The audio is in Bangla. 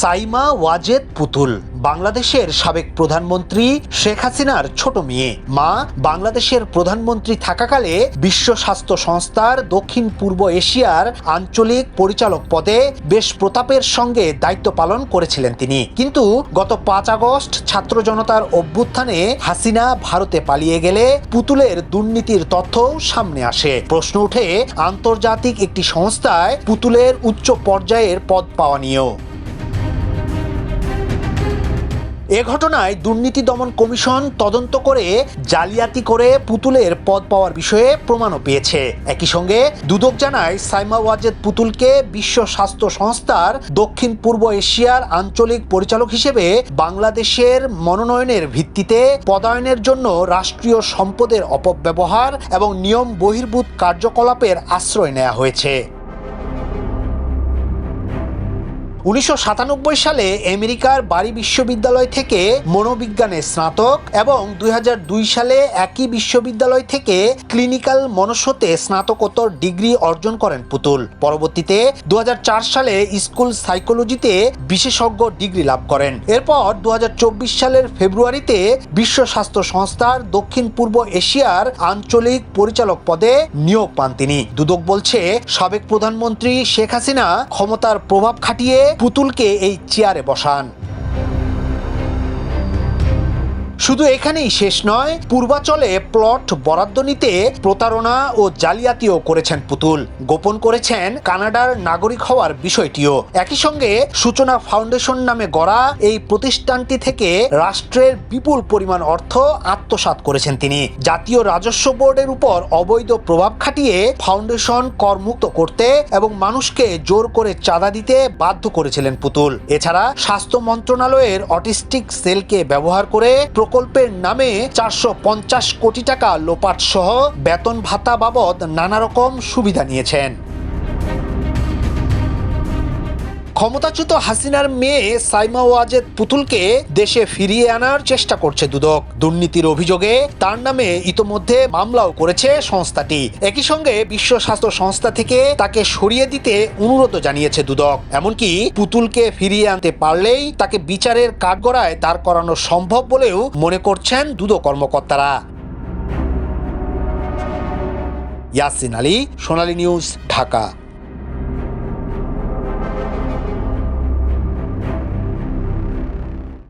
সাইমা ওয়াজেদ পুতুল, বাংলাদেশের সাবেক প্রধানমন্ত্রী শেখ হাসিনার ছোট মেয়ে। মা, বাংলাদেশের প্রধানমন্ত্রী থাকাকালে বিশ্ব স্বাস্থ্য সংস্থার দক্ষিণ পূর্ব এশিয়ার আঞ্চলিক পরিচালক পদে বেশ প্রতাপের সঙ্গে দায়িত্ব পালন করেছিলেন তিনি। কিন্তু গত পাঁচ আগস্ট ছাত্র জনতার অভ্যুত্থানে হাসিনা ভারতে পালিয়ে গেলে পুতুলের দুর্নীতির তথ্য সামনে আসে। প্রশ্ন উঠে আন্তর্জাতিক একটি সংস্থায় পুতুলের উচ্চ পর্যায়ের পদ পাওয়া নিয়েও। এ ঘটনায় দুর্নীতি দমন কমিশন তদন্ত করে জালিয়াতি করে পুতুলের পদ পাওয়ার বিষয়ে প্রমাণও পেয়েছে। একই সঙ্গে দুদক জানায়, সাইমা ওয়াজেদ পুতুলকে বিশ্ব স্বাস্থ্য সংস্থার দক্ষিণ পূর্ব এশিয়ার আঞ্চলিক পরিচালক হিসেবে বাংলাদেশের মনোনয়নের ভিত্তিতে পদায়নের জন্য রাষ্ট্রীয় সম্পদের অপব্যবহার এবং নিয়ম বহির্ভূত কার্যকলাপের আশ্রয় নেওয়া হয়েছে। উনিশশো সাতানব্বই সালে আমেরিকার বারি বিশ্ববিদ্যালয় থেকে মনোবিজ্ঞানে স্নাতক এবং দুই হাজার দুই সালে একই বিশ্ববিদ্যালয় থেকে ক্লিনিক্যাল মনস্যতে স্নাতকোত্তর ডিগ্রি অর্জন করেন পুতুল। পরবর্তীতে দু হাজার চার সালে স্কুল সাইকোলজিতে বিশেষজ্ঞ ডিগ্রি লাভ করেন। এরপর দু হাজার চব্বিশ সালের ফেব্রুয়ারিতে বিশ্ব স্বাস্থ্য সংস্থার দক্ষিণ পূর্ব এশিয়ার আঞ্চলিক পরিচালক পদে নিয়োগ পান তিনি। দুদক বলছে, সাবেক প্রধানমন্ত্রী শেখ হাসিনা ক্ষমতার প্রভাব খাটিয়ে পুতুলকে এই চেয়ারে বসান। শুধু এখানেই শেষ নয়, পূর্বাচলে প্লট বরাদ্দ নিতে প্রতারণা ও জালিয়াতিও করেছেন পুতুল। গোপন করেছেন কানাডার নাগরিক হওয়ার বিষয়টিও। একই সঙ্গে সূচনা ফাউন্ডেশন নামে গড়া এই প্রতিষ্ঠানটি থেকে রাষ্ট্রের বিপুল পরিমাণ অর্থ আত্মসাৎ করেছেন তিনি। জাতীয় রাজস্ব বোর্ডের উপর অবৈধ প্রভাব খাটিয়ে ফাউন্ডেশন করমুক্ত করতে এবং মানুষকে জোর করে চাঁদা দিতে বাধ্য করেছিলেন পুতুল। এছাড়া স্বাস্থ্য মন্ত্রণালয়ের অটিস্টিক সেলকে ব্যবহার করে প্রকল্পের নামে চারশো পঞ্চাশ কোটি টাকা লোপাট সহ বেতন ভাতা বাবদ নানা রকম সুবিধা নিয়েছেন। ক্ষমতাচ্যুত হাসিনার মেয়ে সাইমা ওয়াজেদ পুতুলকে দেশে ফিরিয়ে আনার চেষ্টা করছে দুদক। দুর্নীতির অভিযোগে তার নামে ইতোমধ্যে মামলাও করেছে সংস্থাটি। একই সঙ্গে বিশ্ব স্বাস্থ্য সংস্থা থেকে তাকে সরিয়ে দিতে অনুরোধ জানিয়েছে দুদক। এমনকি পুতুলকে ফিরিয়ে আনতে পারলেই তাকে বিচারের কাঠগড়ায় দাঁড় করানো সম্ভব বলেও মনে করছেন দুদক কর্মকর্তারা। ইয়াসিন আলী, সোনালী নিউজ, ঢাকা।